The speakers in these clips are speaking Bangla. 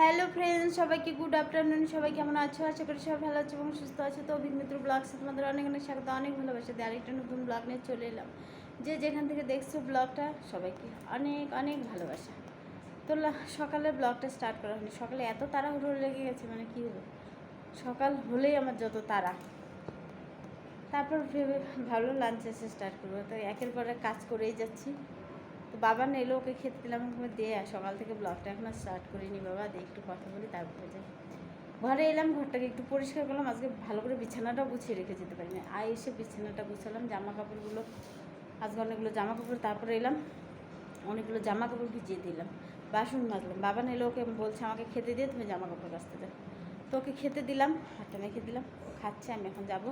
হ্যালো ফ্রেন্ডস, সবাইকে গুড আফটারনুন। সবাই কেমন আছো? আশা করি সবাই ভালো আছে এবং সুস্থ আছে। তো অভিক মিত্র ব্লগসে তোমাদের অনেক অনেক স্বাগত, অনেক ভালোবাসা। দিয়ে আরেকটা নতুন ব্লগ নিয়ে চলে এলাম। যে যেখান থেকে দেখছ ব্লগটা সবাইকে অনেক অনেক ভালোবাসা। তো সকালে ব্লগটা স্টার্ট করা হয়নি। সকালে এত তাড়াহুড়ো লেগে গেছে মানে কী হলো? সকাল হলেই আমার যত তাড়া। তারপর ভেবে ভাবলাম লাঞ্চ এসে স্টার্ট করব। তো একের পর কাজ করেই যাচ্ছি। তো বাবা না এলো ওকে খেতে দিলাম আমি দে, সকাল থেকে ব্লগটা এখন স্টার্ট করিনি বাবা দিয়ে একটু কথা বলি, তারপরে যাই। ঘরে এলাম, ঘরটাকে একটু পরিষ্কার করলাম, আজকে ভালো করে বিছানাটাও গুছিয়ে রেখে যেতে পারি না আয় এসে বিছানাটা গুছালাম জামা কাপড়গুলো আজকে অনেকগুলো জামা কাপড় তারপরে এলাম, অনেকগুলো জামা কাপড় ভিজিয়ে দিলাম, বাসন মাজলাম। বাবা না এলো ওকে বলছে, আমাকে খেতে দিয়ে তুমি জামা কাপড় কাচতে যাও তো ওকে খেতে দিলাম, হাতটা মেখে দিলাম। ও খাচ্ছে, আমি এখন যাব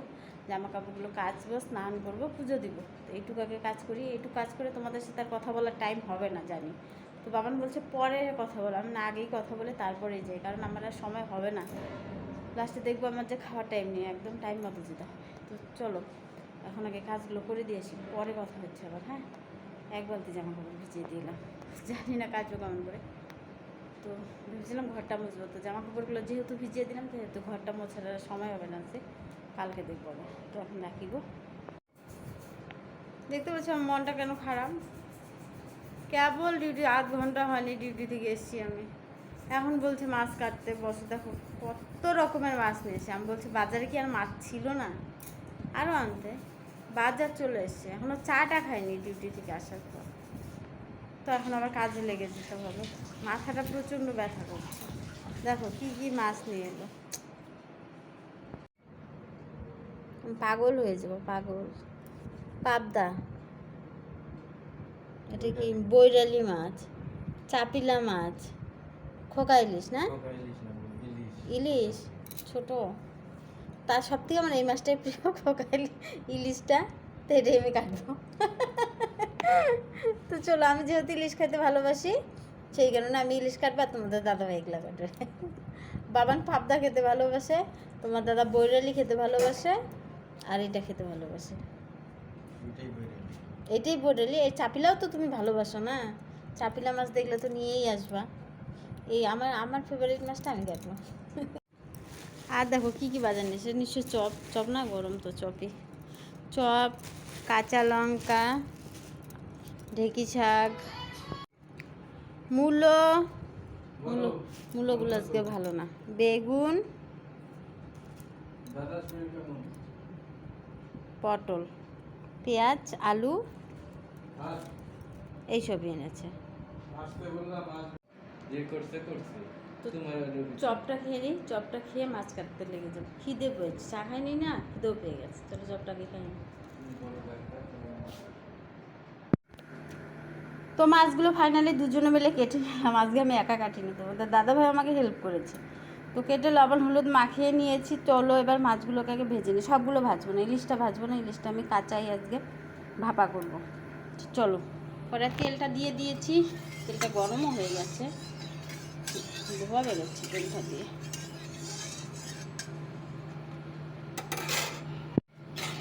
জামা কাপড়গুলো কাচবো, স্নান করব, পুজো দিব। তো এইটুকু আগে কাজ করি, এইটুকু কাজ করে তোমাদের সাথে আর কথা বলার টাইম হবে না, জানি। তো বাবান বলছে, পরে কথা বলো। আমি না আগেই কথা বলে তারপরেই যাই, কারণ আমার আর সময় হবে না। লাস্টে দেখব আমার যে খাওয়ার টাইম নেই, একদম টাইম মতো যেতে তো চলো, এখন আগে কাজগুলো করে দিয়ে আসি, পরে কথা হচ্ছে আবার হ্যাঁ? এক বালতি জামা কাপড় ভিজিয়ে দিলাম জানি না কাজও কেমন করে। তো ভেবেছিলাম ঘরটা মুছবো। তো জামা কাপড়গুলো যেহেতু ভিজিয়ে দিলাম সেহেতু ঘরটা মোছার সময় হবে না সে কালকে দেখব। তো এখন রাখি গো। দেখতে পাচ্ছি আমার মনটা কেন খারাপ? কেবল ডিউটি, আধ ঘণ্টা হয়নি ডিউটি থেকে এসেছি আমি। এখন বলছে মাছ কাটতে, বসে। দেখো, কত রকমের মাছ নিয়েছে। আমি বলছি, বাজারে কি আর মাছ ছিল না? আরও আনতে। বাজার চলে এসছে। এখনও চাটা খাইনি ডিউটি থেকে আসার পর। তো এখন আবার কাজে লেগে যেতে হবে মাথাটা প্রচণ্ড ব্যথা করছে। দেখো কি কি মাছ নিয়ে এলো। পাগল হয়ে যাব পাগল। পাবদা। এটা কি বৈরালি মাছ? চাপিলা মাছ। খোকা ইলিশ না? ইলিশ ছোট। তার সব থেকে আমার এই মাছটাই প্রিয় খোকা ইলিশটা। তো এটাই আমি কাটবো। তো চলো আমি যেহেতু ইলিশ খেতে ভালোবাসি সেই কারণে আমি ইলিশ কাটবো আর তোমাদের দাদা ভাই এগুলা কাটবে। বাবান পাবদা খেতে ভালোবাসে তোমার দাদা বৈরালি খেতে ভালোবাসে আর এটা খেতে ভালোবাসে। এটাই বৈরালি। এই চাপিলাও তো তুমি ভালোবাসো না? চাপিলা মাছ দেখলে তো নিয়েই আসবা। এই আমার আমার ফেভারিট মাছটা আমি কাটবো। আর দেখো কী কী বাজার নিয়েছে নিশ্চয় চপ চপ না গরম তো চপই। চপ কাঁচা লঙ্কা ঢেকি শাক। মূলো। মূলো। মূলোগুলো আজকে ভালো না। বেগুন। পটল। পেঁয়াজ আলু। এইসবই এনেছে। চপটা খেয়ে নিই চপটা খেয়ে মাছ কাটতে লেগে যাব। খিদে পেয়েছে। চা খাইনি না খিদেও পেয়ে গেছে। তাহলে চপটাকে খাই নি। বড় একটা, তোমার তো মাছগুলো ফাইনালি দুজনে মিলে কেটে নিলাম। আজকে আমি একা কাটিনি তোমাদের দাদা ভাই আমাকে হেল্প করেছে। তো কেটে লবণ, হলুদ মাখিয়ে নিয়েছি। চলো এবার মাছগুলোকে আগে ভেজে নিই। সবগুলো ভাজবো না, ইলিশটা ভাজবো না। ইলিশটা আমি কাঁচাই আজকে ভাপা করব। চলো, পরে তেলটা দিয়ে দিয়েছি। তেলটা গরমও হয়ে গেছে। ধোয়া বেরোচ্ছে তেলটা দিয়ে।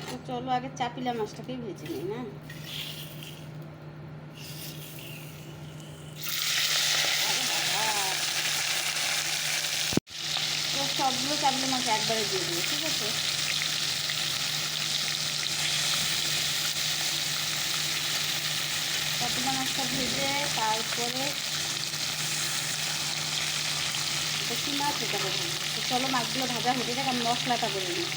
তো চলো, আগে চাপিলা মাছটাকেই ভেজে নিই, না আরে বাবা। তো সবগুলো চাপলে মাছ একবারে দিয়ে দিও ঠিক আছে? চাপলা মাছটা ভেজে তারপরে কি মাছ এটা করব চলো মাছগুলো ভাজা হতে যাক, আমি মশলাটা করে নিই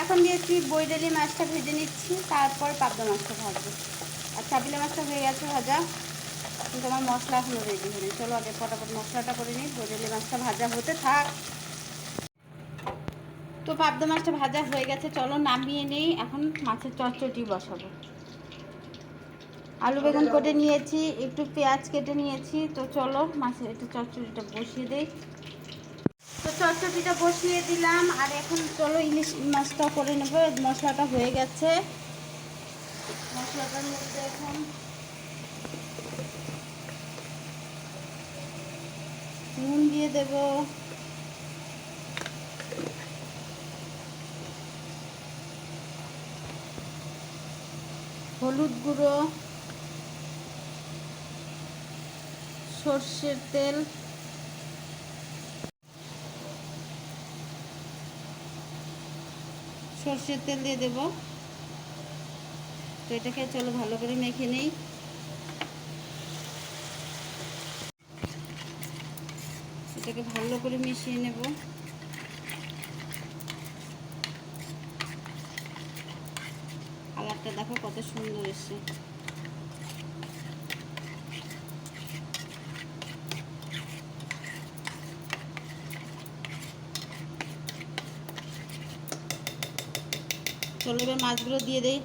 এখন দিয়েছি বৈডালি মাছটা ভেজে নিচ্ছি, তারপর পাবদা মাছটা ভাজবো। আর চাপিলা মাছটা হয়ে গেছে ভাজা। কিন্তু আমার মশলা এখনও রেডি হয়নি। চলো আগে ফটাফট মশলাটা করে নিই। বৈডালি মাছটা ভাজা হতে থাক। তো পাবদা মাছটা ভাজা হয়ে গেছে। চলো নামিয়ে নেই। এখন মাছের চটচটি বসাবো। আলু বেগুন কেটে নিয়েছি। একটু পেঁয়াজ কেটে নিয়েছি। তো চলো মাছের একটু চটচটিটা বসিয়ে দেই। তো চটচটিটা বসিয়ে দিলাম। আর এখন চলো ইলিশ মাছটা করে নেব। মশলাটা হয়ে গেছে। মশলাটার মধ্যে এখন নুন দিয়ে দেব। হলুদ গুঁড়ো। সর্ষের তেল। সর্ষের তেল দিয়ে দেব। তো এটাকে চলো ভালো করে মেখে নেই। এটাকে ভালো করে মিশিয়ে নেব। কালারটা দেখো কত সুন্দর এসছে। চলো এবার মাছগুলো দিয়ে দেই।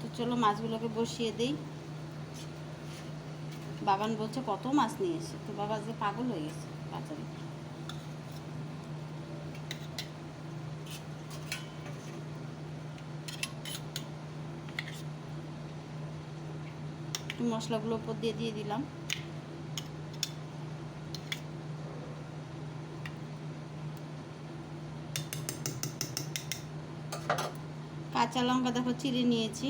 তো চলো মাছগুলোকে বসিয়ে দিই। বাবান বলছে কত মাছ নিয়ে এসে তো বাবা যে পাগল হয়ে গেছে বাজারে। একটু মশলাগুলো উপর দিয়ে দিয়ে দিলাম। কাঁচা লঙ্কা দেখো চিড়ে নিয়েছি।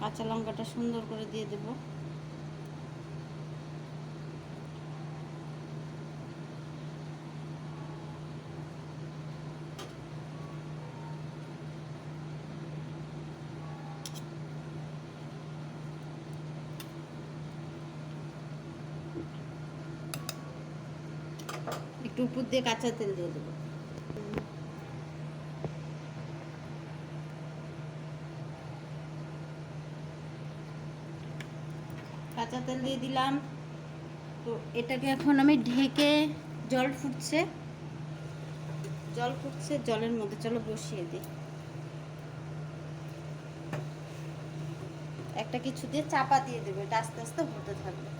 কাঁচা লঙ্কাটা সুন্দর করে দিয়ে দেব। একটু উপর দিয়ে কাঁচা তেল দিয়ে দেবো। কাঁচা তেল দিয়ে দিলাম। তো এটাকে এখন আমি ঢেকে জল ফুটছে। জল ফুটছে, জলের মধ্যে চলো বসিয়ে দিই। একটা কিছু দিয়ে চাপা দিয়ে দেবো, এটা আস্তে আস্তে হতে থাকবে।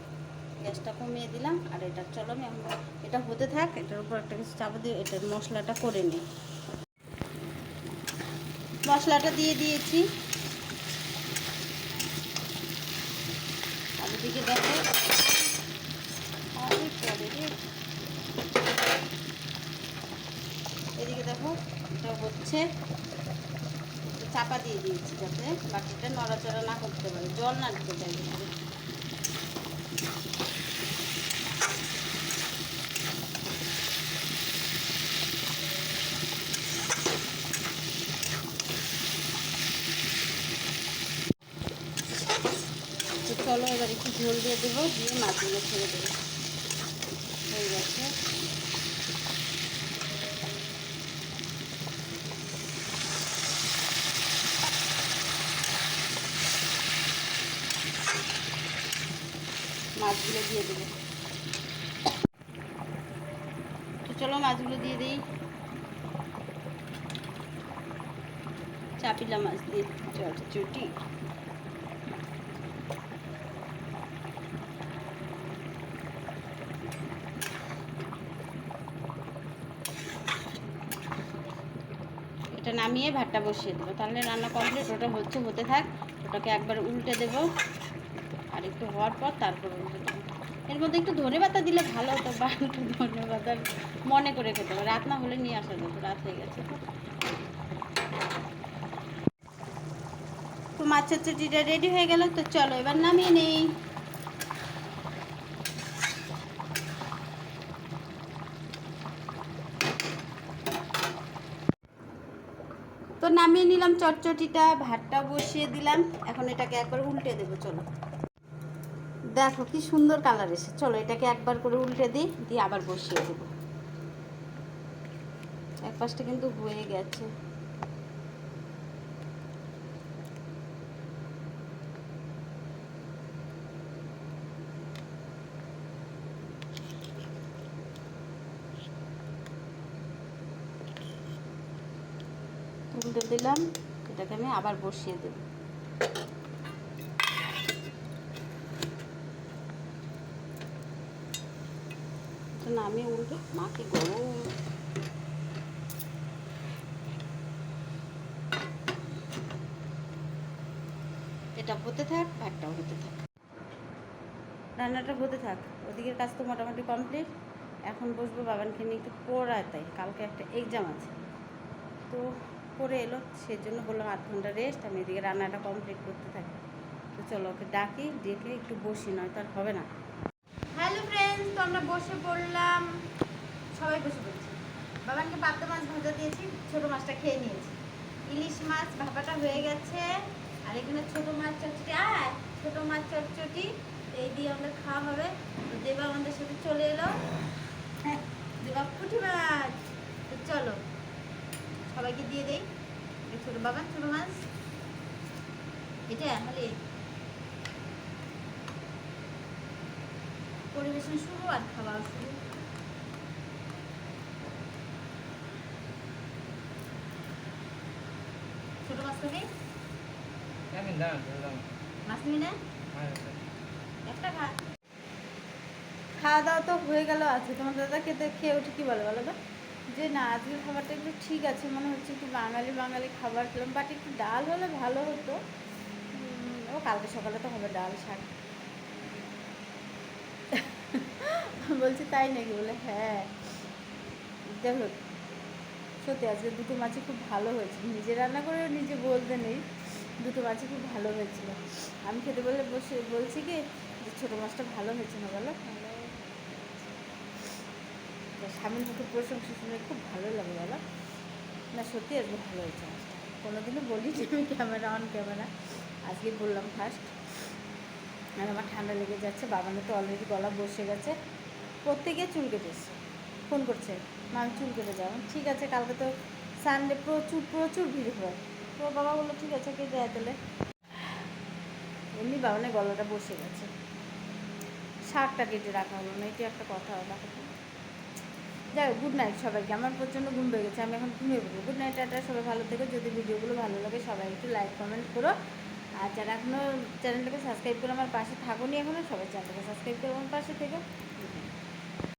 গ্যাসটা কমিয়ে দিলাম, আর এটা চলো আমি এটা হতে থাক, এটার উপর একটা কিছু চাপা দিয়ে এটার মশলাটা করে নিই। মশলাটা দিয়ে দিয়েছি। আর এদিকে দেখো এদিকে দেখো, এটা হচ্ছে, চাপা দিয়ে দিয়েছি যাতে বাকিটা নড়াচড়া না করতে পারে। জল না দিতে চাই তো চলো এবার একটু ঝোল দিয়ে দেবো, দিয়ে মাছগুলো ছেড়ে দেবো। হয়ে গেছে। মাছগুলো দিয়ে দেবো। তো চলো মাছগুলো দিয়ে দিই। চাপিলা মাছ দিয়ে চটচটি এটা নামিয়ে ভাতটা বসিয়ে দেবো। তাহলে রান্না কমপ্লিট ওটা হচ্ছে, হতে থাক। ওটাকে একবার উল্টে দেব। আর একটু হওয়ার পর তারপর উল্টে দেবো। এর মধ্যে একটু ধনে পাতা দিলে ভালো হতো, বা একটু ধনে পাতা মনে করে খেতে হবে। রাত না হলে নিয়ে আসা যেত, রাত হয়ে গেছে। তো মাছের চুটিটা রেডি হয়ে গেল, তো চলো এবার নামিয়ে নেই তো নিলাম চটচটিটা ভাতটা বসিয়ে দিলাম। এখন এটাকে একবার উল্টে দেবো, চলো। দেখো কি সুন্দর কালার এসে চলো এটাকে একবার করে উল্টে দিই, দিয়ে আবার বসিয়ে দেবো। এক পাশটা কিন্তু হয়ে গেছে। উল্টে দিলাম। এটাকে আমি আবার বসিয়ে দেব। আমি উল্টো মাকে গরম। এটা হতে থাক ভাতটাও হতে থাক। রান্নাটা হতে থাক, ওদিকের কাজ তো মোটামুটি কমপ্লিট। এখন বসবো বাবানকে নিয়ে একটু পড়ায় তাই, কালকে একটা এক্সাম আছে। তো করে এলো, সেজন্য বললাম আধ ঘণ্টা রেস্ট আমি এদিকে রান্নাটা কমপ্লিট করতে থাকি। তো চলো ওকে ডাকি ডেকে একটু বসি নয় তার হবে না। হ্যালো ফ্রেন্ডস তো আমরা বসে পড়লাম। সবাই বসে পড়ছি। বাবানকে পাবদা মাছ ভাজা দিয়েছি, ছোট মাছটা খেয়ে নিয়েছি। ইলিশ মাছ ভাপাটা হয়ে গেছে, আর এখানে ছোট মাছ চটচটি আয়, ছোট মাছ চটচটি এই দিয়ে আমাদের খাওয়া হবে। তো দেবা আমাদের সাথে চলে এলো। হ্যাঁ দেবা পুঁটি মাছ। তো চলো। সবাইকে দিয়ে দেই। ছোট বাবা ছোট মাছ। এটা হলে পরিবেশন শুরু আর খাওয়া শুরু। ছোট মাছ খাবি মাছ নিবি না? একটা খা। খাওয়া দাওয়া তো হয়ে গেল আজকে তোমার দাদা খেতে খেয়ে উঠে কি বলো বলো তো? যে না, আজকের খাবারটা একটু ঠিক আছে, মনে হচ্ছে একটু বাঙালি বাঙালি খাবার খেলাম বাট একটু ডাল হলে ভালো হতো। ও কালকে সকালে তো হবে ডাল শাক। বলছি তাই নাকি? বলে হ্যাঁ। দেখো সত্যি আজকে দুটো মাছই খুব ভালো হয়েছে নিজে রান্না করে নিজে বলতে নেই, দুটো মাছই খুব ভালো হয়েছিল। আমি খেতে বলে বসে, বলছি কি যে ছোটো মাছটা ভালো হয়েছে না বলো? স্বামীর মুখে প্রশংসা শুনে খুব ভালো লাগে বলো না, সত্যি আজকে ভালো হয়েছে কোনোদিনও বলি যে আমি ক্যামেরা অন, ক্যামেরা। আজকে বললাম ফার্স্ট আর আমার ঠান্ডা লেগে যাচ্ছে বাবানের তো অলরেডি গলা বসে গেছে। প্রত্যেকে চুল কেটেছে। ফোন করছে, মা, আমি চুল কেটে যাব। ঠিক আছে, কালকে তো সানডে প্রচুর প্রচুর ভিড় হয়। তো বাবা বলল, ঠিক আছে কে দেয় তাহলে। এমনি বাবানের গলাটা বসে গেছে। শাকটা কেটে রাখা হলো না, এটি একটা কথা রাখা যাই গুড নাইট সবাইকে। আমার প্রচণ্ড ঘুম পেয়ে গেছে, আমি এখন ঘুমিয়ে পড়ব। গুড নাইট টাটা, সবাই ভালো থেকো। যদি ভিডিওগুলো ভালো লাগে, সবাই একটু লাইক কমেন্ট করো। আর যারা এখনও চ্যানেলটাকে সাবস্ক্রাইব করে আমার পাশে থাকুনি এখনও সবাই চ্যানেলটাকে সাবস্ক্রাইব করে আমার পাশে থেকো।